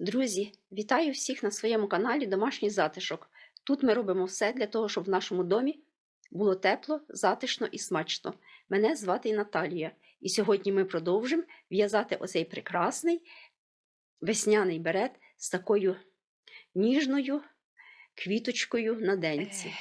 Друзі, вітаю всіх на своєму каналі Домашній затишок. Тут ми робимо все для того, щоб в нашому домі було тепло, затишно і смачно. Мене звати Наталія, і сьогодні ми продовжимо в'язати оцей прекрасний весняний берет з такою ніжною квіточкою на денці.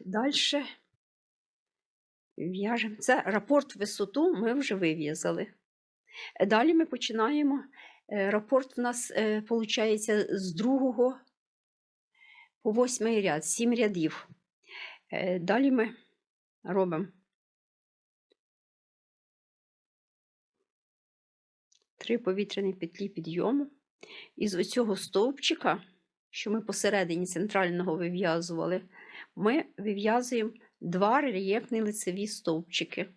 Далі в'яжемо. Це рапорт висоту ми вже вив'язали. Далі ми починаємо. Е, Рапорт у нас виходить з другого по восьмий ряд, сім рядів. Е, Далі ми робимо три повітряні петлі підйому. Із оцього стовпчика, що ми посередині центрального вив'язували, ми вив'язуємо два рельєфні лицеві стовпчики.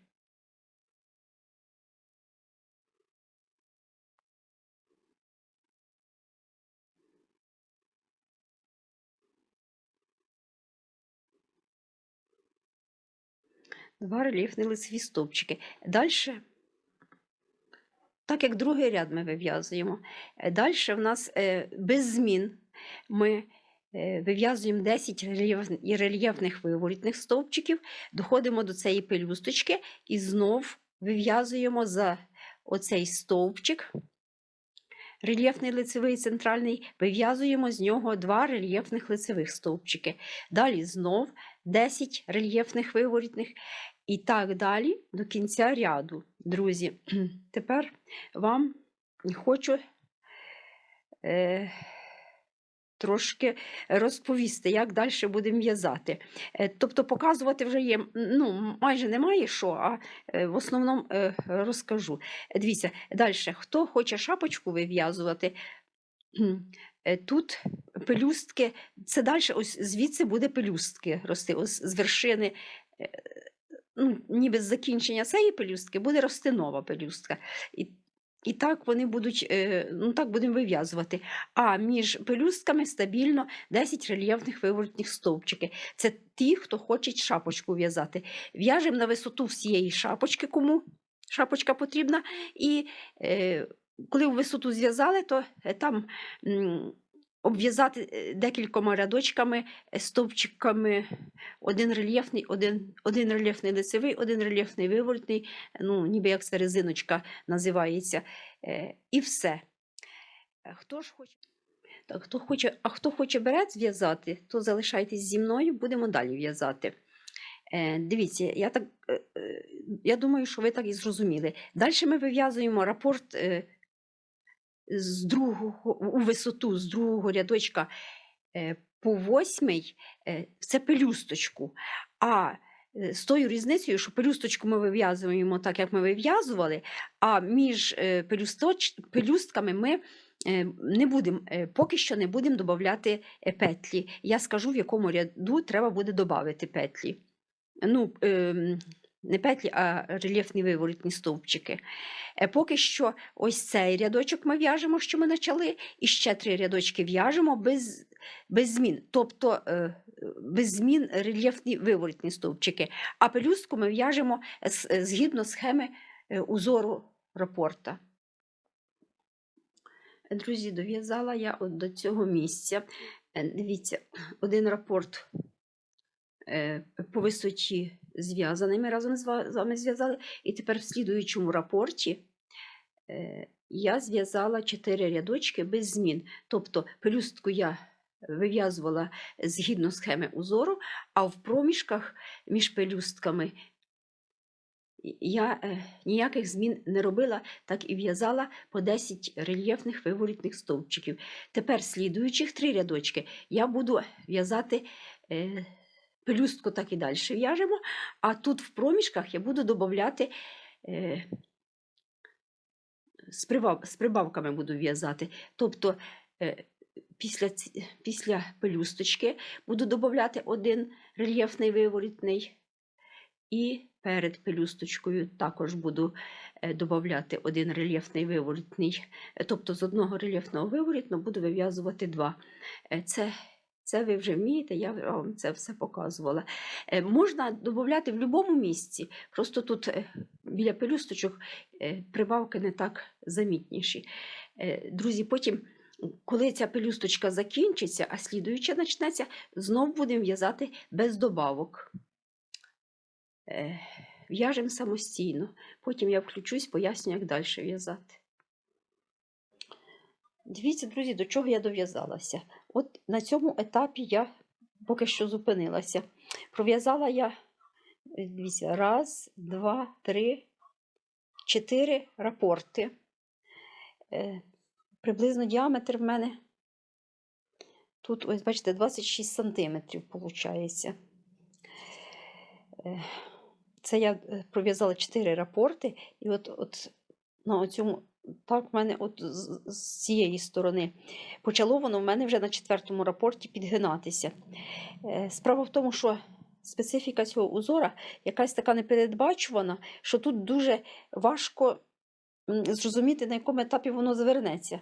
Два рельєфні лицеві стовпчики. Далі, так як другий ряд ми вив'язуємо, далі в нас е, без змін ми е, вив'язуємо 10 рельєфних виворітних стовпчиків, доходимо до цієї пелюсточки і знов вив'язуємо за оцей стовпчик. Рельєфний лицевий центральний, вив'язуємо з нього два рельєфних лицевих стовпчики. Далі знов 10 рельєфних виворітних і так далі до кінця ряду. Друзі, тепер вам хочу е, трошки розповісти, як далі будемо в'язати. Е, тобто показувати вже є, ну, майже немає що, а е, в основному е, розкажу. Дивіться, далі, хто хоче шапочку вив'язувати, тут пелюстки, це далі, ось звідси буде пелюстки рости, ось з вершини. Ну, ніби з закінчення цієї пелюстки буде рости нова пелюстка. І, і так вони будуть, е, ну так будемо вив'язувати. А між пелюстками стабільно 10 рельєфних виворотних стовпчиків. Це ті, хто хоче шапочку в'язати. В'яжемо на висоту всієї шапочки, кому шапочка потрібна. І е, коли в висоту зв'язали, то е, там обв'язати е, декількома рядочками, е, стовпчиками один рельєфний, один, один рельєфний лицевий, один рельєфний виворотний, ну, ніби як це резиночка називається. Е, І все. Хто ж хоче, так, хто хоче, а хто хоче берет зв'язати, то залишайтесь зі мною, будемо далі в'язати. Е, Дивіться, я так, е, я думаю, що ви так і зрозуміли. Далі ми вив'язуємо рапорт е, з другого, у висоту з другого рядочка е, по восьмий, е, це пелюсточку. А е, з тою різницею, що пелюсточку ми вив'язуємо так, як ми вив'язували, а між пелюсточ, пелюстками ми не будемо, поки що не будемо додати петлі. Я скажу, в якому ряду треба буде додати петлі. Ну, ем, не петлі, а рельєфні виворотні стовпчики. Е, Поки що ось цей рядочок ми в'яжемо, що ми почали, і ще три рядочки в'яжемо без, без змін. Тобто е, без змін рельєфні виворотні стовпчики. А пелюстку ми в'яжемо е, згідно схеми узору рапорта. Друзі, дов'язала я от до цього місця. Дивіться, один рапорт по висоті зв'язаний. Ми разом з вами зв'язали. І тепер в слідуючому рапорті е, я зв'язала 4 рядочки без змін. Тобто пелюстку я вив'язувала згідно схеми узору, а в проміжках між пелюстками я е, ніяких змін не робила, так і в'язала по 10 рельєфних виворітних стовпчиків. Тепер слідуючих три рядочки я буду в'язати е, пелюстку, так і далі в'яжемо, а тут в проміжках я буду додати. Е, з, прибав, з прибавками буду в'язати. Тобто е, після, після пелюсточки буду додати один рельєфний виворітний, і перед пелюсточкою також буду додати один рельєфний виворітний. Е, Тобто з одного рельєфного виворітного буду вив'язувати два. Е, Це, це ви вже вмієте, я вам це все показувала. Е, Можна додати в будь-якому місці, просто тут е, біля пелюсточок е, прибавки не так замітніші. Друзі, потім коли ця пелюсточка закінчиться, а слідуюча почнеться, знов будемо в'язати без добавок. В'яжемо самостійно. Потім я включусь, поясню, як далі в'язати. Дивіться, друзі, до чого я дов'язалася. От на цьому етапі я поки що зупинилася. Пров'язала я, е, дивіться, раз, два, три, чотири рапорти. Е, приблизно діаметр в мене тут, ось бачите, 26 сантиметрів виходить. Е, Це я е, пров'язала 4 рапорти, і от, от на цьому, так, в мене от з, цієї сторони почало воно в мене вже на четвертому рапорті підгинатися. Е, Справа в тому, що специфіка цього узора якась така непередбачувана, що тут дуже важко зрозуміти, на якому етапі воно завернеться.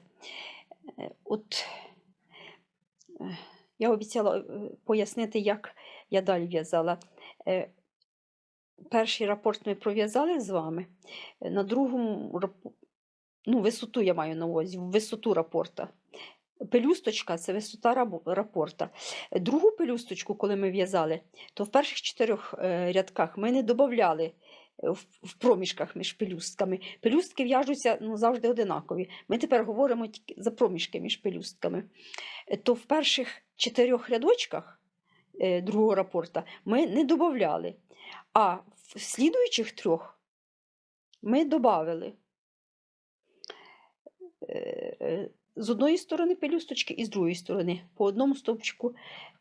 Е, От е, я обіцяла пояснити, як я далі в'язала. Перший рапорт ми пров'язали з вами. На другому ну, висоту я маю на увазі, висоту рапорта. Пелюсточка це висота рапорта. Е, Другу пелюсточку, коли ми в'язали, то в перших чотирьох е, рядках ми не додавали в, в проміжках між пелюстками. Пелюстки в'яжуться ну, завжди одинакові. Ми тепер говоримо за проміжки між пелюстками. Е, То в перших чотирьох рядочках е, другого рапорта ми не додавали, а в слідуючих трьох ми додали. З одної сторони пелюсточки і з другої сторони по одному стовпчику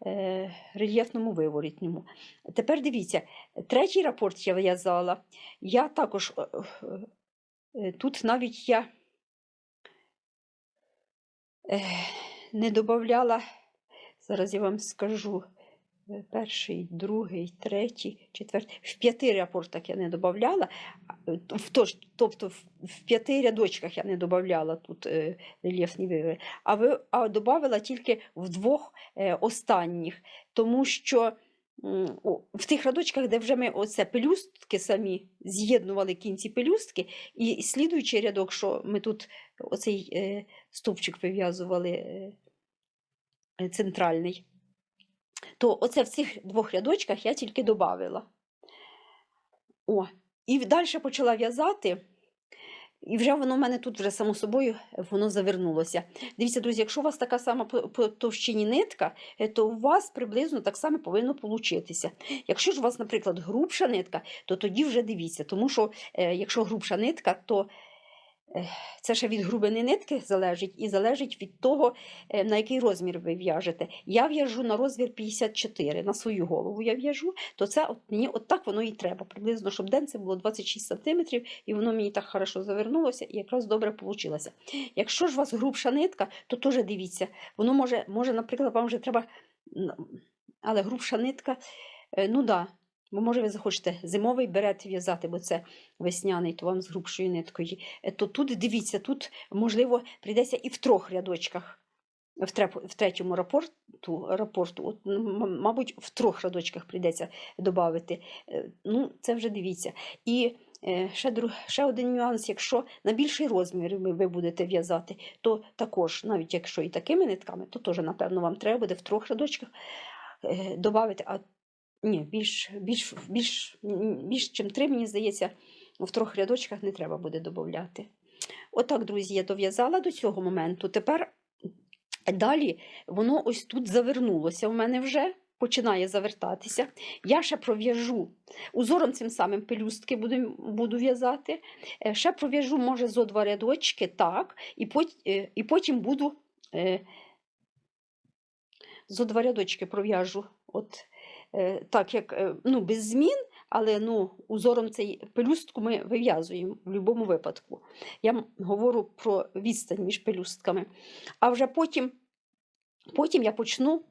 е, рельєфному виворітньому. Тепер дивіться, третій рапорт я в'язала. Я також е, е, тут навіть я е, не додавала, зараз я вам скажу. Перший, другий, третій, четвертий. В п'яти рапортах я не додавала, тобто в, п'яти рядочках я не додавала тут е, рельєфні вивери, а, ви, а додавала тільки в двох е, останніх, тому що в тих рядочках, де вже ми оце пелюстки самі з'єднували кінці пелюстки, і слідуючий рядок, що ми тут оцей е, стовпчик вив'язували центральний, то оце в цих двох рядочках я тільки додавила. О, і далі почала в'язати, і вже воно в мене тут вже само собою воно завернулося. Дивіться, друзі, якщо у вас така сама по, товщині нитка, е, то у вас приблизно так само повинно получитися. Якщо ж у вас, наприклад, грубша нитка, то тоді вже дивіться, тому що е, якщо грубша нитка, то е, це ще від грубини нитки залежить і залежить від того, е, на який розмір ви в'яжете. Я в'яжу на розмір 54, на свою голову я в'яжу, то це от мені от воно і треба. Приблизно, щоб денце було 26 см, і воно мені так хорошо завернулося і якраз добре вийшло. Якщо ж у вас грубша нитка, то теж дивіться, воно може, може, наприклад, вам вже треба, але грубша нитка, е, ну да. Бо може ви захочете зимовий берет в'язати, бо це весняний, то вам з грубшою ниткою. Е, То тут дивіться, тут можливо прийдеться і в трьох рядочках. В, треп- в третьому рапорту, рапорту от, ну, мабуть, в трьох рядочках прийдеться додати. Ну, це вже дивіться. І е, ще, друг, ще один нюанс: якщо на більший розмір ви, будете в'язати, то також, навіть якщо і такими нитками, то теж, напевно, вам треба буде в трьох рядочках е, додати. Ні, більш, більш, більш, більш чим три, мені здається, в трьох рядочках не треба буде додати. Отак, друзі, я дов'язала до цього моменту. Тепер далі воно ось тут завернулося в мене вже. Починає завертатися. Я ще пров'яжу узором цим самим пелюстки буду, буду в'язати. Е, Ще пров'яжу, може, зо два рядочки, так, і, пот, е, і потім буду е, зо два рядочки пров'яжу. От, так, як е, ну, без змін, але ну, узором цей пелюстку ми вив'язуємо в будь-якому випадку. Я говорю про відстань між пелюстками. А вже потім, потім я почну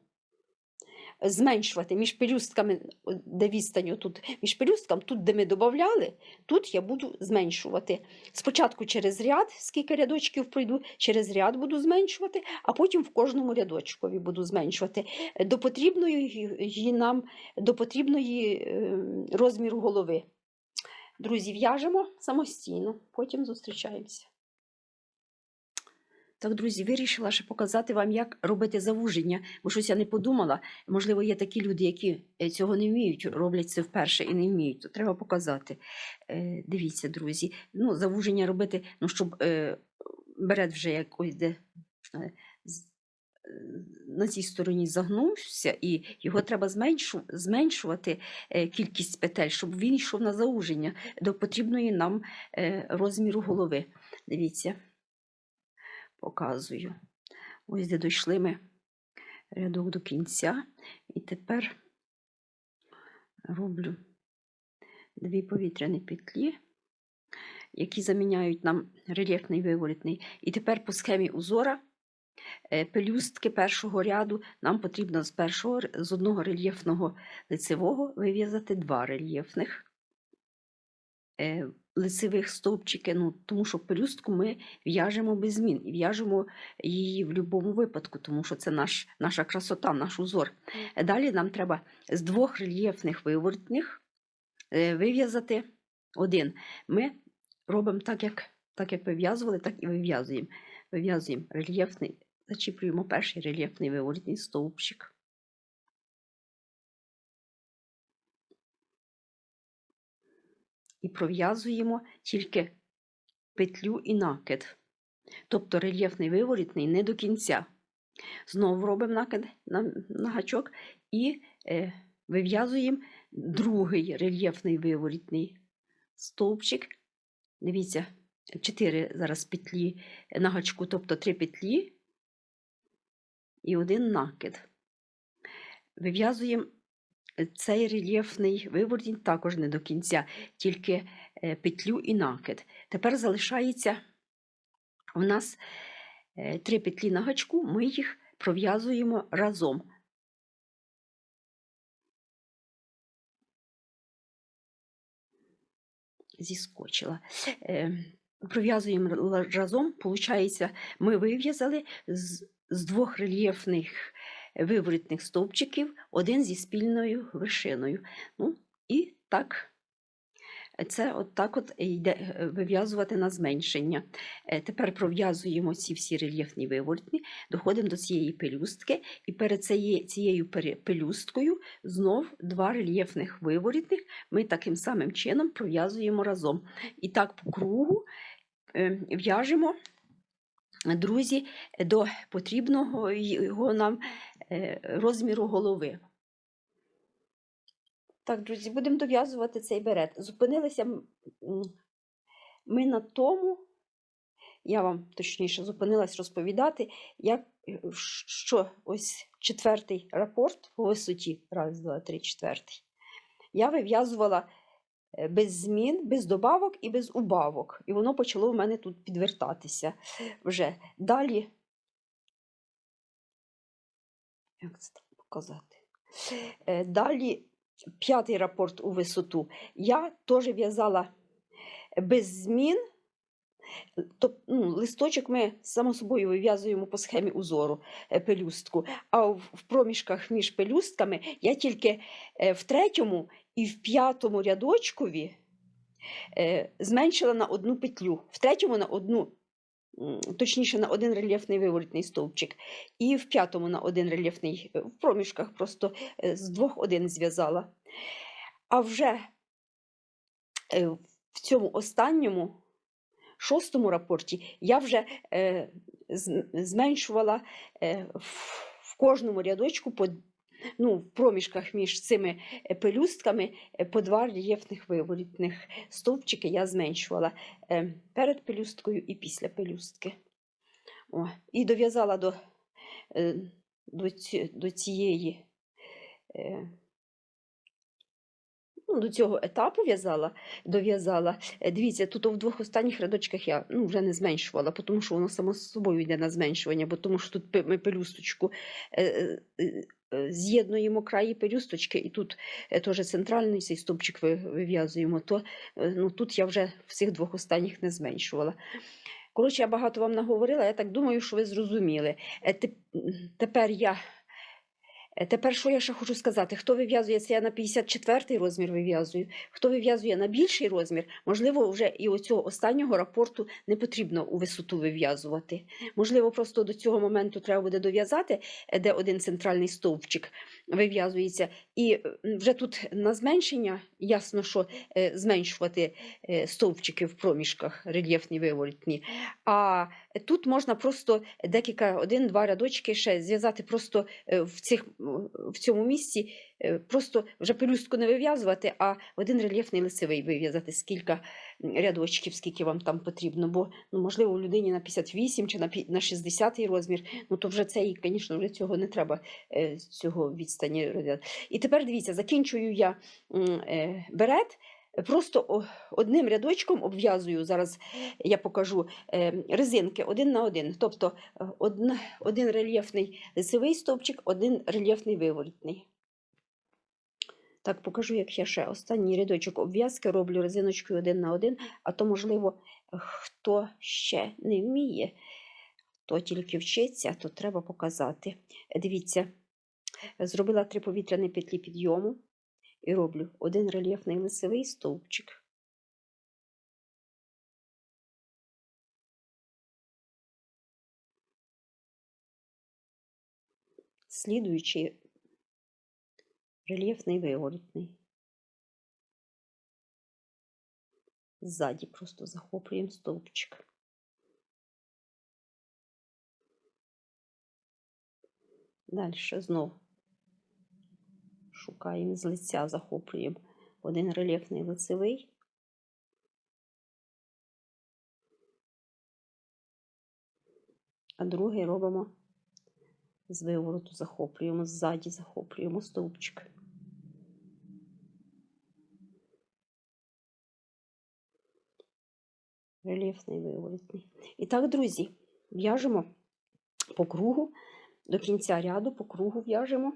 зменшувати між пелюстками, де відстань тут, між пелюстками, тут, де ми додавали, тут я буду зменшувати. Спочатку через ряд, скільки рядочків пройду, через ряд буду зменшувати, а потім в кожному рядочкові буду зменшувати до потрібної нам, до потрібної е, розміру голови. Друзі, в'яжемо самостійно, потім зустрічаємося. Так, друзі, вирішила ще показати вам, як робити завуження, бо щось я не подумала. Можливо, є такі люди, які е, цього не вміють, роблять це вперше і не вміють. То треба показати. Е, дивіться, друзі. Ну, завуження робити, ну, щоб е, берет вже як ось де е, на цій стороні загнувся, і його треба зменшу, зменшувати е, кількість петель, щоб він йшов на зауження до потрібної нам е, розміру голови. Дивіться показую. Ось де дійшли ми рядок до кінця. І тепер роблю дві повітряні петлі, які заміняють нам рельєфний виворітний. І тепер по схемі узора е, пелюстки першого ряду нам потрібно з, першого, з одного рельєфного лицевого вив'язати два рельєфних е, лицевих стовпчики, ну, тому що пелюстку ми в'яжемо без змін і в'яжемо її в будь-якому випадку, тому що це наш, наша красота, наш узор. Далі нам треба з двох рельєфних виворотних е, вив'язати один. Ми робимо так, як, так, як вив'язували, так і вив'язуємо. Вив'язуємо рельєфний, зачіплюємо перший рельєфний виворотний стовпчик. І пров'язуємо тільки петлю і накид. Тобто рельєфний виворітний не до кінця. Знову робимо накид на, на гачок і е, вив'язуємо другий рельєфний виворітний стовпчик. Дивіться, 4 зараз петлі на гачку, тобто 3 петлі і один накид. Вив'язуємо цей рельєфний виворотінь також не до кінця, тільки е, петлю і накид. Тепер залишається в нас е, три петлі на гачку, ми їх пров'язуємо разом. Зіскочила. Е, Пров'язуємо разом, виходить, ми вив'язали з двох рельєфних виворітних стовпчиків, один зі спільною вершиною. Ну, і так, це от так от йде е, вив'язувати на зменшення. Е, Тепер пров'язуємо ці всі рельєфні виворітні, доходимо до цієї пелюстки, і перед цією, пелюсткою знов два рельєфних виворітних ми таким самим чином пров'язуємо разом. І так по кругу е, в'яжемо, друзі, до потрібного його нам розміру голови. Так, друзі, будемо дов'язувати цей берет. Зупинилися ми на тому, я вам точніше зупинилась розповідати, як, е, що ось четвертий рапорт по висоті, раз, два, три, четвертий, я вив'язувала е, без змін, без добавок і без убавок. І воно почало в мене тут підвертатися вже. Далі, як це так показати? Е, Далі п'ятий рапорт у висоту. Я теж в'язала без змін. Тоб- ну, листочок ми само собою вив'язуємо по схемі узору е, пелюстку, а в, проміжках між пелюстками я тільки е, в третьому і в п'ятому рядочкові зменшила на одну петлю, в третьому на одну, точніше на один рельєфний виворітний стовпчик, і в п'ятому на один рельєфний, е, в проміжках просто е, з двох один зв'язала. А вже е, в цьому останньому, шостому рапорті, я вже зменшувала в, в кожному рядочку по, ну, в проміжках між цими е, пелюстками е, по два рельєфних виворітних стовпчики я зменшувала е, перед пелюсткою і після пелюстки. О, і дов'язала до, до, до цієї. Ну, до цього етапу в'язала, дов'язала. Е, Дивіться, тут в двох останніх рядочках я ну, вже не зменшувала, тому що воно само собою йде на зменшування, бо тому що тут ми пелюсточку е, е, з'єднуємо краї пелюсточки, і тут теж центральний цей стовпчик вив'язуємо, то ну, тут я вже в цих двох останніх не зменшувала. Коротше, я багато вам наговорила, я так думаю, що ви зрозуміли. Тепер я Тепер, що я ще хочу сказати, хто вив'язує це я на 54 розмір вив'язую, хто вив'язує на більший розмір, можливо, вже і оцього останнього рапорту не потрібно у висоту вив'язувати. Можливо, просто до цього моменту треба буде дов'язати, е, де один центральний стовпчик вив'язується. І е, вже тут на зменшення ясно, що е, зменшувати е, стовпчики в проміжках рельєфні виворотні. А тут можна просто декілька, один-два рядочки ще зв'язати просто в, цих, в цьому місці, просто вже пелюстку не вив'язувати, а один рельєфний лицевий вив'язати м, рядочків, скільки вам там потрібно. Бо, ну, можливо, у людині на 58 чи на пі- на 60 розмір, ну то вже це, звісно, вже цього не треба, е, цього відстані. І тепер дивіться, закінчую я е, берет. Просто одним рядочком обв'язую, зараз я покажу е, резинки один на один. Тобто е, один рельєфний лицевий стовпчик, один рельєфний виворотний. Так, покажу, як я ще останній рядочок обв'язки роблю резиночкою один на один, а то, можливо, хто ще не вміє, хто тільки вчиться, то треба показати. Дивіться, зробила три повітряні петлі підйому і роблю один рельєфний лицевий стовпчик. Слідуючий рельєфний виворотний. Ззаді просто захоплюємо стовпчик. Далі знов шукаємо з лиця, захоплюємо один рельєфний лицевий. А другий робимо з вивороту, захоплюємо, ззаді захоплюємо стовпчик. Рельєфний виворотний. І так, друзі, в'яжемо по кругу, до кінця ряду по кругу в'яжемо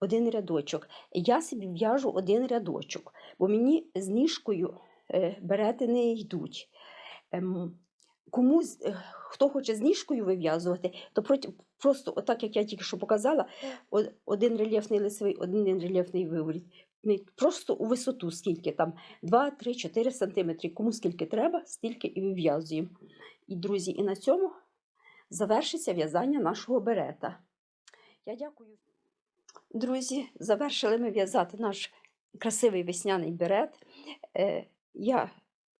один рядочок. Я собі в'яжу один рядочок, бо мені з ніжкою е, берети не йдуть. Ем, Кому, е, хто хоче з ніжкою вив'язувати, то проти, просто, отак, як я тільки що показала, один рельєфний лицевий, один рельєфний виворіт. Просто у висоту, скільки там 2, 3, 4 сантиметри. Кому скільки треба, стільки і вив'язуємо. І, друзі, і на цьому завершиться в'язання нашого берета. Я дякую. Друзі, завершили ми в'язати наш красивий весняний берет. Е, я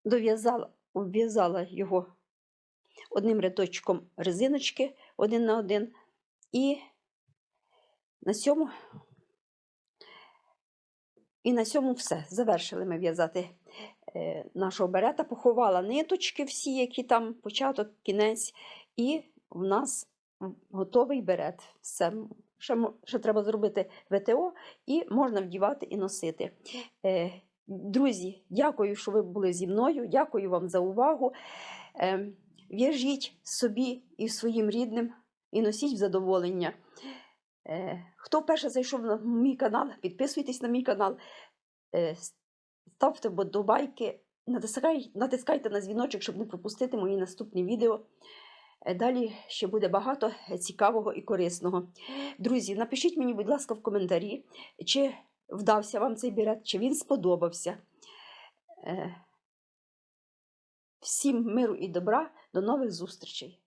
дов'язала, обв'язала його одним рядочком резиночки один на один. І на цьому, і на цьому все. Завершили ми в'язати е, нашого берета, поховала ниточки всі, які там початок, кінець, і в нас готовий берет. Все. Ще, ще треба зробити ВТО і можна вдівати і носити. Е, друзі, дякую, що ви були зі мною. Дякую вам за увагу. Е, в'яжіть собі і своїм рідним і носіть задоволення. Е, хто вперше зайшов на мій канал, підписуйтесь на мій канал, е, ставте вподобайки, натискайте на дзвіночок, щоб не пропустити мої наступні відео. Е, Далі ще буде багато цікавого і корисного. Друзі, напишіть мені, будь ласка, в коментарі, чи вдався вам цей бірет, чи він сподобався. Всім миру і добра, до нових зустрічей!